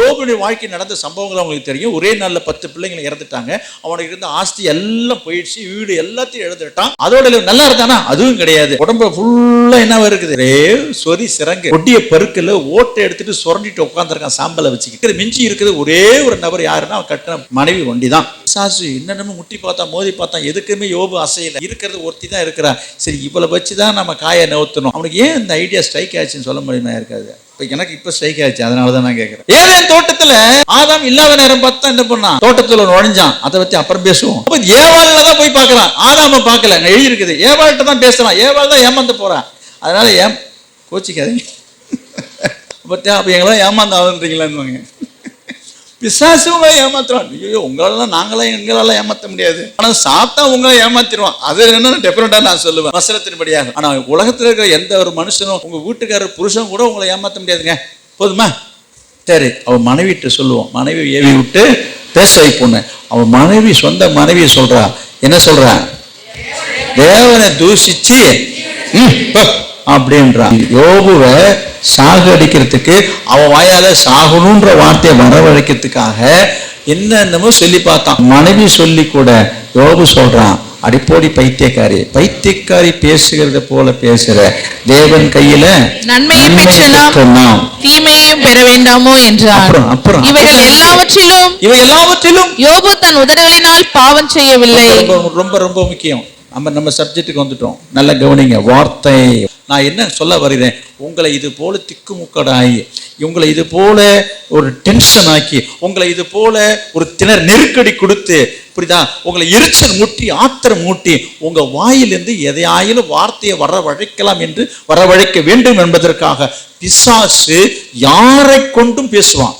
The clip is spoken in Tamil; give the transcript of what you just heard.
யோபுடைய வாழ்க்கை நடந்த சம்பவங்கள் அவங்களுக்கு தெரியும். ஒரே நாளில் பத்து பிள்ளைங்களை இறந்துட்டாங்க. அவனுக்கு இருந்த ஆஸ்தி எல்லாம் போயிடுச்சு. வீடு எல்லாத்தையும் இழந்துட்டான். அதோட நல்லா இருக்கானா அதுவும் கிடையாது. உடம்பு ஃபுல்லா என்ன இருக்குது? ஒரே சொறி சிறங்கு. ஒட்டிய பருக்கில் ஓட்டை எடுத்துட்டு சுரண்டிட்டு உட்காந்துருக்கான் சாம்பலை வச்சுக்கிட்டு. மிஞ்சி இருக்குது. ஒரே ஒரு நபர் யாருன்னா அவன் கட்டின மனைவி ஒண்டி தான் சாசு என்னென்னமோ முட்டி பார்த்தா மோதி பார்த்தா எதுக்குமே யோபு அசையில. இருக்கிறது ஒருத்தி தான் இருக்கிறா. சரி இவ்வளவு வச்சு தான் நம்ம காயை நவுத்தணும். அவனுக்கு ஏன் இந்த ஐடியா ஸ்ட்ரைக் ஆச்சுன்னு சொல்ல முடியுமா இருக்காது இப்போ எனக்கு இப்ப ஸ்ட்ரைக் ஆயிடுச்சு அதனால தான் நான் கேட்கிறேன் ஏதேன் தோட்டத்துல ஆதாம் இல்லாத நேரம் பார்த்தா என்ன பண்ணான் தோட்டத்துல நுழைஞ்சான் அதை பத்தி அப்புறம் பேசுவோம். அப்ப ஏவாள்ல தான் போய் பார்க்கறான். ஆதாம பார்க்கல எழுதி இருக்குது. ஏவாள்கிட்ட தான் பேசுறான். ஏவாள் தான் ஏமாந்து போறான். அதனால ஏன் கோச்சிக்காதீங்க. பத்தியா அப்ப எங்களாம் ஏமாந்து ஆகுன்றீங்களான்னு பிசாசு உங்களை ஏமாத்துறான். ஐயோ உங்களெல்லாம் நாங்களாம் எங்களால ஏமாத்த முடியாது. ஆனா சாத்தா உங்களை ஏமாத்திடுவான். அது என்ன டெஃபினட்டா நான் சொல்லுவேன். வசனத்தின்படியாக. ஆனா உலகத்துல இருக்கிற எந்த ஒரு மனுஷனும் உங்க வீட்டுக்காரர் புருஷன் கூட உங்களை ஏமாத்த முடியாதுங்க. போதுமா? சரி அவன் மனைவிட்டு சொல்லுவோம். மனைவி ஏவி விட்டு பேச வைப்போன்னு அவன் மனைவி சொந்த மனைவியை சொல்றா. என்ன சொல்றா? தேவனை தூஷிச்சு ம், அப்படின்றான் யோபுவை சாகடிக்கிறதுக்கு அவன் வாயால சாகணுன்ற வார்த்தையை வரவழைக்கிறதுக்காக என்னென்னமோ சொல்லி பார்த்தான். மனைவி சொல்லி கூட யோபு சொல்றான் அடிப்போடி பைத்தியக்காரி. பைத்தியக்காரி பேசுகிறத போல பேசுற தேவன் கையில நன்மையை பெற்ற நாம் பெற்ற நாம். தீமையையும் பெற வேண்டாமோ என்றார். அப்புறம் இவைகள் எல்லாவற்றிலும் இவை எல்லாவற்றிலும் யோபு தன் உதடுகளினால் பாவம் செய்யவில்லை. ரொம்ப ரொம்ப ரொம்ப முக்கியம். நம்ம நம்ம சப்ஜெக்ட்டுக்கு வந்துட்டோம். நல்லா கவனிங்க வார்த்தை. நான் என்ன சொல்ல வருகிறேன்? உங்களை இது போல திக்குமுக்கடாகி உங்களை இது போல ஒரு டென்ஷன் ஆக்கி உங்களை இது போல ஒரு திணர் நெருக்கடி கொடுத்து புரியுதா? உங்களை எரிச்சல் மூட்டி ஆத்திரம் மூட்டி உங்க வாயிலிருந்து எதையாயிலும் வார்த்தையை வரவழைக்கலாம் என்று வரவழைக்க வேண்டும் என்பதற்காக பிசாசு யாரை கொண்டும் பேசுவான்?